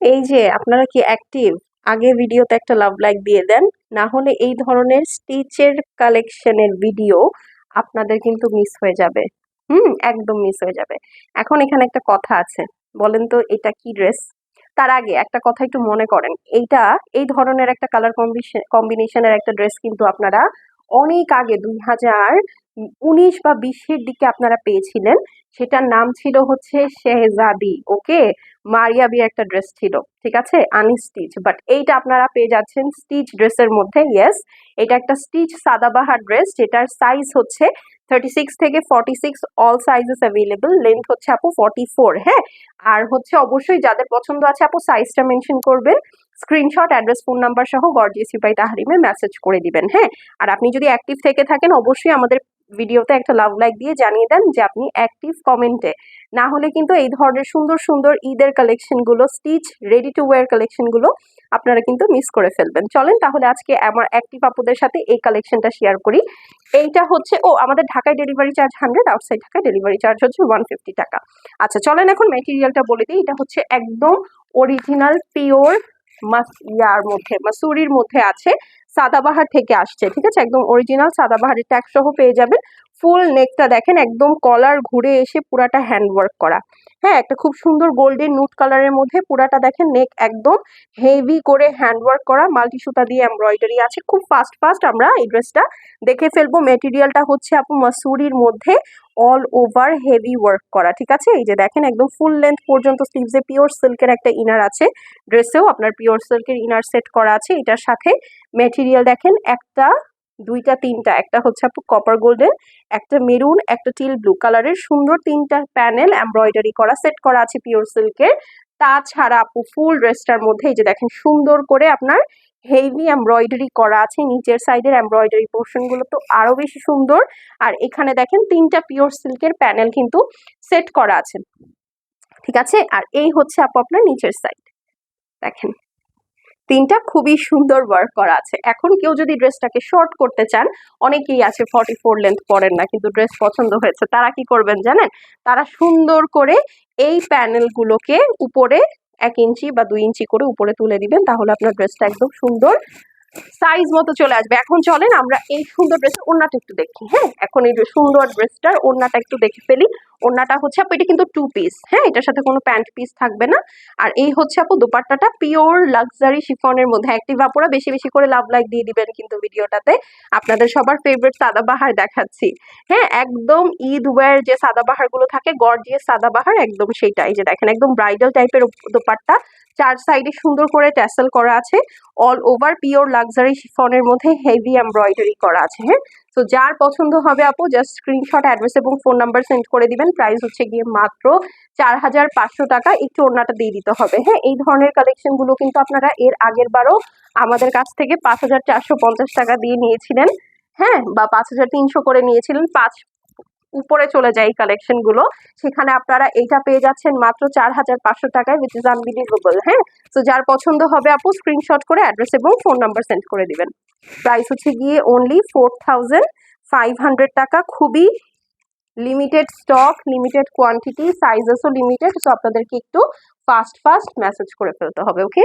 এই যে আপনারা কি অ্যাক্টিভ আগে ভিডিওতে একটা লাভ লাইক দিয়ে দেন। না হলে এই ধরনের স্টিচের কালেকশনের ভিডিও আপনাদের কিন্তু মিস হয়ে যাবে। হুম, একদম মিস হয়ে যাবে। এখন এখানে একটা কথা আছে। বলেন তো, এটা কি ড্রেস তার আগে একটা কথা একটু মনে করেন। এইটা, এই ধরনের একটা কালার কম্বিনেশনের একটা ড্রেস কিন্তু আপনারা অনেক আগে, দুই হাজার উনিশ বা বিশের দিকে আপনারা পেয়েছিলেন। সেটার নাম ছিল হচ্ছে শেহজাদি, ওকে? মারিয়াবি একটা ড্রেস ছিল, ঠিক আছে? আনস্টিচ বাট এইটা আপনারা পেয়ে যাচ্ছেন স্টিচ ড্রেসের মধ্যে ইয়েস এটা একটা স্টিচ সাদাবাহার ড্রেস যেটার সাইজ হচ্ছে থার্টি সিক্স থেকে forty six all sizes available length হচ্ছে আপু ফর্টি ফোর হ্যাঁ? আর হচ্ছে অবশ্যই যাদের পছন্দ আছে আপু সাইজটা মেনশন করবেন স্ক্রিনশট অ্যাড্রেস ফোন নাম্বার সহ গর্জিয়াস সিপাই তাহারিমে মেসেজ করে দিবেন হ্যাঁ? আর আপনি যদি অ্যাক্টিভ থেকে থাকেন, অবশ্যই আমাদের ভিডিওতে একটা লাভ লাইক দিয়ে জানিয়ে দেন যে আপনি অ্যাক্টিভ কমেন্টে না হলে কিন্তু এই ধরনের সুন্দর সুন্দর ঈদের কালেকশনগুলো স্টিচ রেডি টু ওয়্যার কালেকশনগুলো আপনারা কিন্তু মিস করে ফেলবেন। চলেন তাহলে আজকে আমার অ্যাক্টিভ আপুদের সাথে এই কালেকশনটা শেয়ার করি। এইটা হচ্ছে, ও আমাদের ঢাকায় ডেলিভারি চার্জ হান্ড্রেড আউটসাইড ঢাকায় ডেলিভারি চার্জ হচ্ছে ওয়ান ফিফটি টাকা। আচ্ছা চলেন এখন মেটেরিয়ালটা বলে দিই। এটা হচ্ছে একদম অরিজিনাল পিওর মাস ইয়ার মধ্যে, মাসুরির মধ্যে আছে। সাদাবাহার থেকে আসছে, ঠিক আছে? একদম অরিজিনাল সাদাবাহারের ট্যাগ সহ পেয়ে যাবেন। ফুল নেকটা দেখেন, একদম কলার ঘুরে এসে পুরাটা হ্যান্ডওয়ার্ক করা। হ্যাঁ একটা খুব সুন্দর গোল্ডেন নুট কালারের মধ্যে পুরাটা দেখেন নেক একদম হেভি করে হ্যান্ডওয়ার্ক করা মাল্টি সুতা দিয়ে এমব্রয়ডারি আছে। খুব ফাস্ট ফাস্ট আমরা এই ড্রেসটা দেখে ফেলব। মেটেরিয়ালটা হচ্ছে আপু মাসুরির মধ্যে অল ওভার হেভি ওয়ার্ক করা, ঠিক আছে? এই যে দেখেন, একদম ফুল লেন্থ পর্যন্ত স্লিভসে পিওর সিল্কের একটা ইনার আছে। ড্রেসেও আপনার পিওর সিল্কের ইনার সেট করা আছে। এটার সাথে মেটেরিয়াল দেখেন, একটা, দুইটা, তিনটা, একটা হচ্ছে আপু কপার গোল্ডেন একটা মেরুন একটা টিল ব্লু কালারের সুন্দর তিনটা প্যানেল এমব্রয়ডারি করা সেট করা আছে পিওর সিল্কের তাছাড়া আপু ফুল ড্রেসটার মধ্যে এই যে দেখেন, সুন্দর করে আপনার হেভি এমব্রয়ডারি করা আছে, নিচের সাইডের এমব্রয়ডারি পোর্শনগুলো তো আরও বেশি সুন্দর। আর এখানে দেখেন, তিনটা পিওর সিল্কের প্যানেল কিন্তু সেট করা আছে। ঠিক আছে? আর এই হচ্ছে আপু আপনার নিচের সাইড দেখেন। তিনটা খুবই সুন্দর ওয়ার্ক করা আছে। এখন কেউ যদি ড্রেসটাকে শর্ট করতে চান, অনেকেই আছে ফর্টি ফোর লেন্থ পরেন না, কিন্তু ড্রেস পছন্দ হয়েছে। তারা কি করবেন জানেন? তারা সুন্দর করে এই প্যানেলগুলোকে উপরে এক ইঞ্চি বা দুই ইঞ্চি করে উপরে তুলে দিবেন, তাহলে আপনার ড্রেসটা একদম সুন্দর সাইজ মতো চলে আসবে। এখন চলেন আমরা এই সুন্দর ড্রেসের ওড়নাটা একটু দেখি হ্যাঁ? এখন এই যে সুন্দর ড্রেসটার ওড়নাটা একটু দেখে ফেলি। ওড়নাটা হচ্ছে আপু, এটা কিন্তু টু পিস হ্যাঁ? এটার সাথে কোনো প্যান্ট পিস থাকবে না। আর এই হচ্ছে আপু, দুপাট্টাটা পিওর লাক্সারি শিফনের মধ্যে অ্যাক্টিভ আপুরা বেশি বেশি করে লাভ লাইক দিয়ে দিবেন কিন্তু ভিডিওটাতে। আপনাদের সবার ফেভারিট সাদাবাহার দেখাচ্ছি হ্যাঁ? একদম ঈদ ওয়ার যে সাদাবাহারগুলো থাকে গর্জিয়াস সাদাবাহার একদম সেইটা। এই যে দেখেন, একদম ব্রাইডাল টাইপের দুপাট্টা চার সাইডে সুন্দর করে ট্যাসেল করা আছে। অল ওভার পিওর লাক্সারি শিফনের মধ্যে হেভি এমব্রয়ডারি করা আছে হ্যাঁ? তো যার পছন্দ হবে আপু জাস্ট স্ক্রিনশট অ্যাড্রেস এবং ফোন নাম্বার সেন্ড করে দিবেন। প্রাইস হচ্ছে গিয়ে মাত্র চার হাজার পাঁচশো টাকা। একটু ওড়নাটা দিয়ে দিতে হবে হ্যাঁ? এই ধরনের কালেকশনগুলো কিন্তু আপনারা এর আগের বারও আমাদের কাছ থেকে পাঁচ হাজার চারশো পঞ্চাশ টাকা দিয়ে নিয়েছিলেন হ্যাঁ? বা পাঁচ হাজার তিনশো করে নিয়েছিলেন। পাঁচ উপরে চলে যায় এই কালেকশনগুলো সেখানে আপনারা এইটা পেয়ে যাচ্ছেন মাত্র চার হাজার পাঁচশো টাকায় উইচ ইজ আনবিলিভেবল হ্যাঁ? তো যার পছন্দ হবে আপু স্ক্রিনশট করে অ্যাড্রেস এবং ফোন নাম্বার সেন্ড করে দিবেন। প্রাইস হচ্ছে গিয়ে only four thousand five hundred টাকা। খুবই লিমিটেড স্টক লিমিটেড কোয়ান্টিটি সাইজেসও লিমিটেড সো আপনাদেরকে একটু ফাস্ট ফাস্ট মেসেজ করে ফেলতে হবে ওকে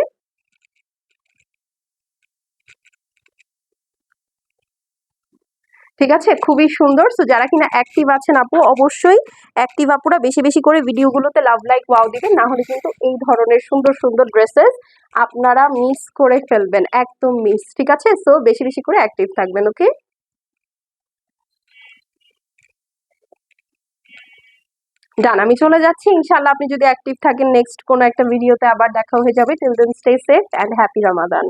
ঠিক আছে? খুবই সুন্দর। সো যারা কিনা অ্যাক্টিভ আছেন আপু, অবশ্যই অ্যাক্টিভ আপুরা বেশি বেশি করে ভিডিওগুলোতে লাভ লাইক ওয়াও দিবেন। না হলে কিন্তু এই ধরনের সুন্দর সুন্দর ড্রেসেস আপনারা মিস করে ফেলবেন। একদম মিস ঠিক আছে? সো বেশি বেশি করে অ্যাক্টিভ থাকবেন ওকে ডান আমি চলে যাচ্ছি। ইনশাল্লাহ আপনি যদি অ্যাক্টিভ থাকেন নেক্সট কোনো একটা ভিডিওতে আবার দেখা হয়ে যাবে। Till then stay safe and happy Ramadan